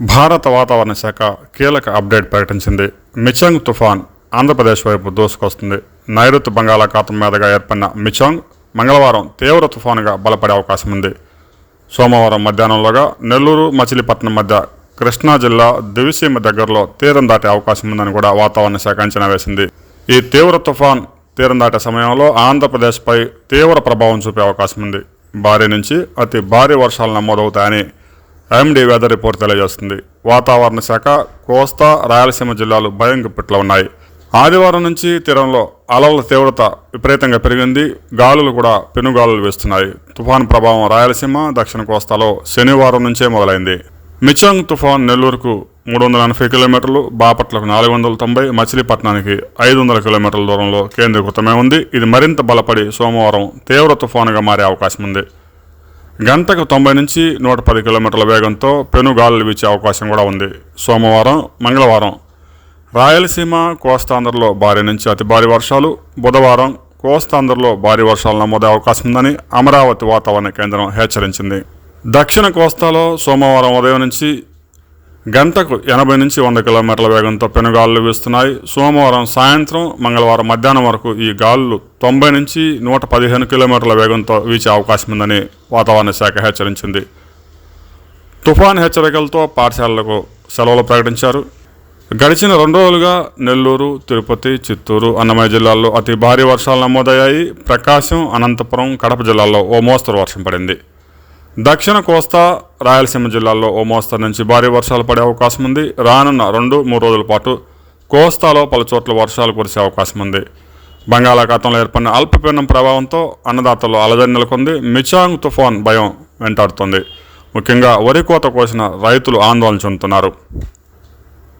భారత వాతావరణ శాఖ కీలక అప్డేట్ ప్రకటించింది. మిచాంగ్ తుఫాన్ ఆంధ్రప్రదేశ్ వైపు దూసుకొస్తుంది. నైరుతి బంగాళాఖాతం మీదుగా ఏర్పడిన మిచాంగ్ మంగళవారం తీవ్ర తుఫానుగా బలపడే అవకాశం ఉంది. సోమవారం మధ్యాహ్నంలోగా నెల్లూరు మచిలీపట్నం మధ్య కృష్ణా జిల్లా దివిసీమ దగ్గరలో తీరం దాటే అవకాశం ఉందని కూడా వాతావరణ శాఖ అంచనా వేసింది. ఈ తీవ్ర తుఫాన్ తీరం దాటే సమయంలో ఆంధ్రప్రదేశ్పై తీవ్ర ప్రభావం చూపే అవకాశం ఉంది. భారీ నుంచి అతి భారీ వర్షాలు నమోదవుతాయని ఎండి వెదర్ రిపోర్ట్ తెలియజేస్తుంది. వాతావరణ శాఖ కోస్తా రాయలసీమ జిల్లాలు భయం గుప్పిట్లో ఉన్నాయి. ఆదివారం నుంచి తీరంలో అలల తీవ్రత విపరీతంగా పెరిగింది. గాలులు కూడా పెనుగాలులు వేస్తున్నాయి. తుఫాన్ ప్రభావం రాయలసీమ దక్షిణ కోస్తాలో శనివారం నుంచే మొదలైంది. మిచంగ్ తుఫాన్ నెల్లూరుకు మూడు వందల ఎనభై కిలోమీటర్లు బాపట్లకు నాలుగు వందల తొంభై మచిలీపట్నానికి ఐదు వందల కిలోమీటర్ల దూరంలో కేంద్రీకృతమై ఉంది. ఇది మరింత బలపడి సోమవారం తీవ్ర తుఫానుగా మారే అవకాశం ఉంది. గంటకు తొంభై నుంచి నూట పది కిలోమీటర్ల వేగంతో పెనుగాలులు వీచే అవకాశం కూడా ఉంది. సోమవారం మంగళవారం రాయలసీమ కోస్తాంధ్రలో భారీ నుంచి అతి భారీ వర్షాలు బుధవారం కోస్తాంధ్రలో భారీ వర్షాలు నమోదే అవకాశం ఉందని అమరావతి వాతావరణ కేంద్రం హెచ్చరించింది. దక్షిణ కోస్తాలో సోమవారం ఉదయం నుంచి గంటకు ఎనభై నుంచి వంద కిలోమీటర్ల వేగంతో పెనుగాలులు వీస్తున్నాయి. సోమవారం సాయంత్రం మంగళవారం మధ్యాహ్నం వరకు ఈ గాలులు తొంభై నుంచి నూట పదిహేను కిలోమీటర్ల వేగంతో వీచే అవకాశం ఉందని వాతావరణ శాఖ హెచ్చరించింది. తుఫాన్ హెచ్చరికలతో పాఠశాలలకు సెలవులు ప్రకటించారు. గడిచిన రెండు రోజులుగా నెల్లూరు తిరుపతి చిత్తూరు అన్నమయ్య జిల్లాల్లో అతి భారీ వర్షాలు నమోదయ్యాయి. ప్రకాశం అనంతపురం కడప జిల్లాల్లో ఓ మోస్తరు వర్షం పడింది. దక్షిణ కోస్తా రాయలసీమ జిల్లాల్లో ఓ మోస్తరు నుంచి భారీ వర్షాలు పడే అవకాశం ఉంది. రానున్న రెండు మూడు రోజుల పాటు కోస్తాలో పలు చోట్ల వర్షాలు కురిసే అవకాశం ఉంది. బంగాళాఖాతంలో ఏర్పడిన అల్పపీడనం ప్రభావంతో అన్నదాతలు అలజడి నెలకొంది. మిచాంగ్ తుఫాన్ భయం వెంటాడుతోంది. ముఖ్యంగా వరి కోత కోసిన రైతులు ఆందోళన చెందుతున్నారు.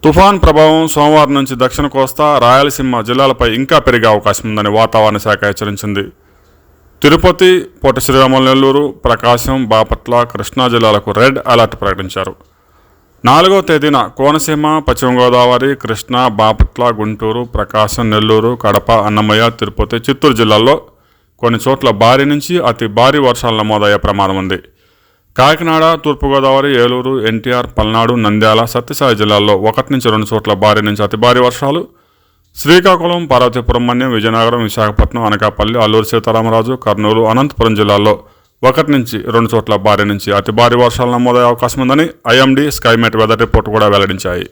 తుఫాన్ ప్రభావం సోమవారం నుంచి దక్షిణ కోస్తా రాయలసీమ జిల్లాలపై ఇంకా పెరిగే అవకాశం ఉందని వాతావరణ శాఖ హెచ్చరించింది. తిరుపతి పొట్ట శ్రీరాములు నెల్లూరు ప్రకాశం బాపట్ల కృష్ణా జిల్లాలకు రెడ్ అలర్ట్ ప్రకటించారు. నాలుగవ తేదీన కోనసీమ పశ్చిమ గోదావరి కృష్ణా బాపట్ల గుంటూరు ప్రకాశం నెల్లూరు కడప అన్నమయ్య తిరుపతి చిత్తూరు జిల్లాల్లో కొన్ని చోట్ల భారీ నుంచి అతి భారీ వర్షాలు నమోదయ్యే ప్రమాదం ఉంది. కాకినాడ తూర్పుగోదావరి ఏలూరు ఎన్టీఆర్ పల్నాడు నంద్యాల సత్యసాయి జిల్లాల్లో ఒకటి నుంచి రెండు చోట్ల భారీ నుంచి అతి భారీ వర్షాలు శ్రీకాకుళం పార్వతీపురం మన్యం విజయనగరం విశాఖపట్నం అనకాపల్లి అల్లూరు సీతారామరాజు కర్నూలు అనంతపురం జిల్లాల్లో ఒకటి నుంచి రెండు చోట్ల భారీ నుంచి అతి భారీ వర్షాలు నమోదయ్యే అవకాశం ఉందని ఐఎండీ స్కైమేట్ వెదర్ రిపోర్ట్ కూడా వెల్లడించాయి.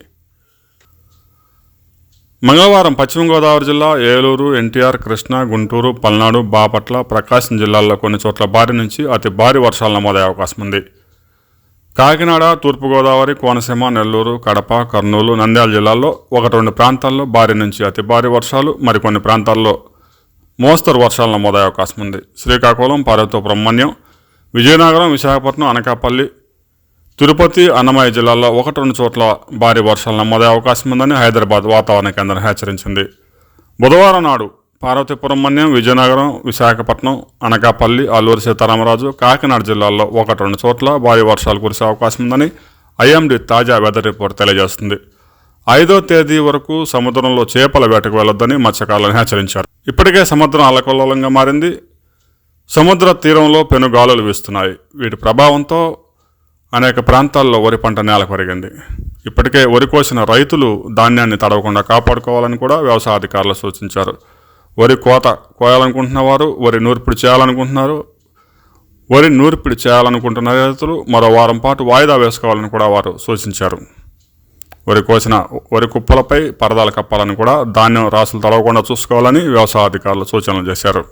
మంగళవారం పశ్చిమ గోదావరి జిల్లా ఏలూరు ఎన్టీఆర్ కృష్ణా గుంటూరు పల్నాడు బాపట్ల ప్రకాశం జిల్లాల్లో కొన్ని చోట్ల భారీ నుంచి అతి భారీ వర్షాలు నమోదయ్యే అవకాశం ఉంది. కాకినాడ తూర్పుగోదావరి కోనసీమ నెల్లూరు కడప కర్నూలు నంద్యాల జిల్లాల్లో ఒకటి రెండు ప్రాంతాల్లో భారీ నుంచి అతి భారీ వర్షాలు మరికొన్ని ప్రాంతాల్లో మోస్తరు వర్షాలు నమోదయ్యే అవకాశం ఉంది. శ్రీకాకుళం పార్వతీపురం బ్రహ్మణ్యం విజయనగరం విశాఖపట్నం అనకాపల్లి తిరుపతి అన్నమయ్య జిల్లాల్లో ఒకటి రెండు చోట్ల భారీ వర్షాలు నమోదయ్యే అవకాశం ఉందని హైదరాబాద్ వాతావరణ కేంద్రం హెచ్చరించింది. బుధవారం నాడు పార్వతీపురం మన్యం విజయనగరం విశాఖపట్నం అనకాపల్లి అల్లూరు సీతారామరాజు కాకినాడ జిల్లాల్లో ఒకటి రెండు చోట్ల భారీ వర్షాలు కురిసే అవకాశం ఉందని ఐఎండీ తాజా వెదర్ రిపోర్ట్ తెలియజేస్తుంది. ఐదో తేదీ వరకు సముద్రంలో చేపల వేటకు వెళ్ళొద్దని మత్స్యకారులను హెచ్చరించారు. ఇప్పటికే సముద్రం అల్లకల్లోలంగా మారింది. సముద్ర తీరంలో పెనుగాలులు వీస్తున్నాయి. వీటి ప్రభావంతో అనేక ప్రాంతాల్లో వరి పంట నేల పెరిగింది ఇప్పటికే వరి కోసిన రైతులు ధాన్యాన్ని తడవకుండా కాపాడుకోవాలని కూడా వ్యవసాయ అధికారులు సూచించారు. వరి కోత కోయాలనుకుంటున్న వారు వరి నూర్పిడి చేయాలనుకుంటున్నారు. వరి నూర్పిడి చేయాలనుకుంటున్న రైతులు మరో వారం పాటు వాయిదా వేసుకోవాలని కూడా వారు సూచించారు. వరి కోసిన వరి కుప్పలపై పరదాలు కప్పాలని కూడా ధాన్యం రాసులు తడవకుండా చూసుకోవాలని వ్యవసాయ అధికారులు సూచనలు చేశారు.